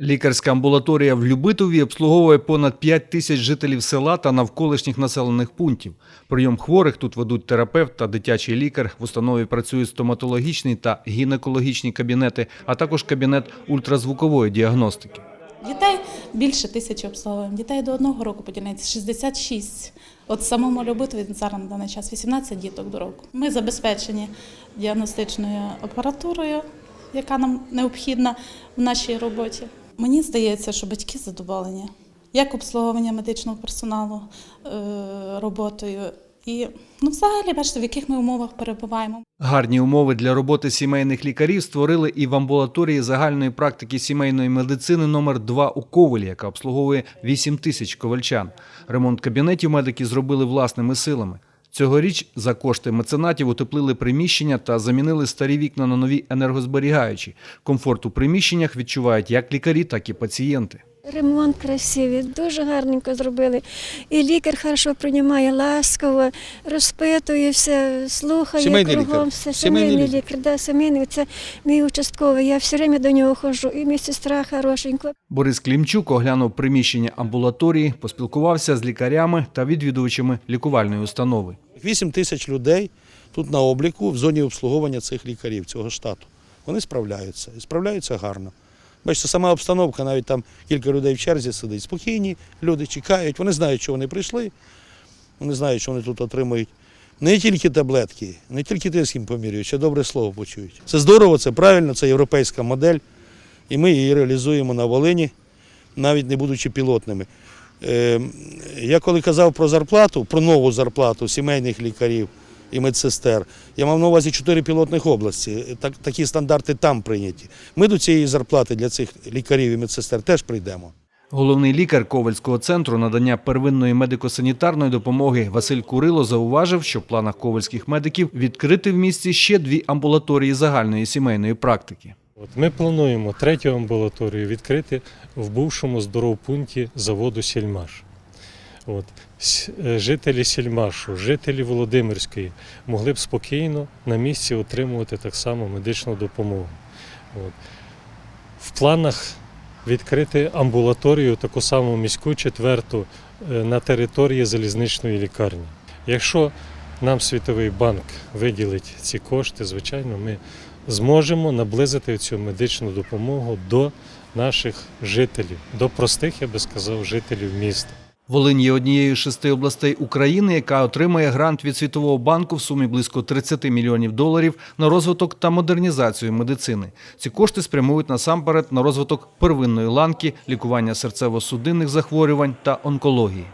Лікарська амбулаторія в Любитові обслуговує понад 5 тисяч жителів села та навколишніх населених пунктів. Прийом хворих тут ведуть терапевт та дитячий лікар. В установі працюють стоматологічні та гінекологічні кабінети, а також кабінет ультразвукової діагностики. Дітей більше тисячі обслуговуємо. Дітей до одного року поділяється 66. От самому Любитові зараз на даний час 18 діток до року. Ми забезпечені діагностичною апаратурою, яка нам необхідна в нашій роботі. Мені здається, що батьки задоволені як обслуговування медичного персоналу е, роботою. І ну, взагалі, бачите, в яких ми умовах перебуваємо. Гарні умови для роботи сімейних лікарів створили і в амбулаторії загальної практики сімейної медицини номер 2 у Ковелі, яка обслуговує 8 тисяч ковальчан. Ремонт кабінетів медики зробили власними силами. Цьогоріч за кошти меценатів утеплили приміщення та замінили старі вікна на нові енергозберігаючі. Комфорт у приміщеннях відчувають як лікарі, так і пацієнти. Ремонт красивий, дуже гарненько зробили. І лікар хорошо приймає, ласково, розпитує все, слухає Сімейний кругом лікар. все. Сімейний Сімейний лікар. лікар, да, сімейний, це мій участковий. Я все время до нього ходжу, і медсестра хорошенько. Борис Клімчук оглянув приміщення амбулаторії, поспілкувався з лікарями та відвідувачами лікувальної установи. 8 тисяч людей тут на обліку в зоні обслуговування цих лікарів, цього штату. Вони справляються і справляються гарно. Бачите, сама обстановка, навіть там кілька людей в черзі сидить. Спокійні, люди чекають, вони знають, що вони прийшли, вони знають, що вони тут отримують не тільки таблетки, не тільки тиск їм помірюють, ще добре слово почують. Це здорово, це правильно, це європейська модель, і ми її реалізуємо на Волині, навіть не будучи пілотними. Е, Я коли казав про зарплату, про нову зарплату сімейних лікарів і медсестер, я мав на увазі чотири пілотних області. Так, такі стандарти там прийняті. Ми до цієї зарплати для цих лікарів і медсестер теж прийдемо. Головний лікар Ковальського центру надання первинної медико-санітарної допомоги Василь Курило зауважив, що в планах ковальських медиків відкрити в місті ще дві амбулаторії загальної сімейної практики. От ми плануємо третю амбулаторію відкрити в бувшому здоровпункті заводу Сільмаш. От. Е, Жителі Сільмашу, жителі Володимирської могли б спокійно на місці отримувати так само медичну допомогу. От. В планах відкрити амбулаторію, таку саму міську четверту, е, на території залізничної лікарні. Якщо нам Світовий банк виділить ці кошти, звичайно, ми зможемо наблизити цю медичну допомогу до наших жителів, до простих, я би сказав, жителів міста. Волинь є однією з шести областей України, яка отримає грант від Світового банку в сумі близько 30 мільйонів доларів на розвиток та модернізацію медицини. Ці кошти спрямують насамперед на розвиток первинної ланки, лікування серцево-судинних захворювань та онкології.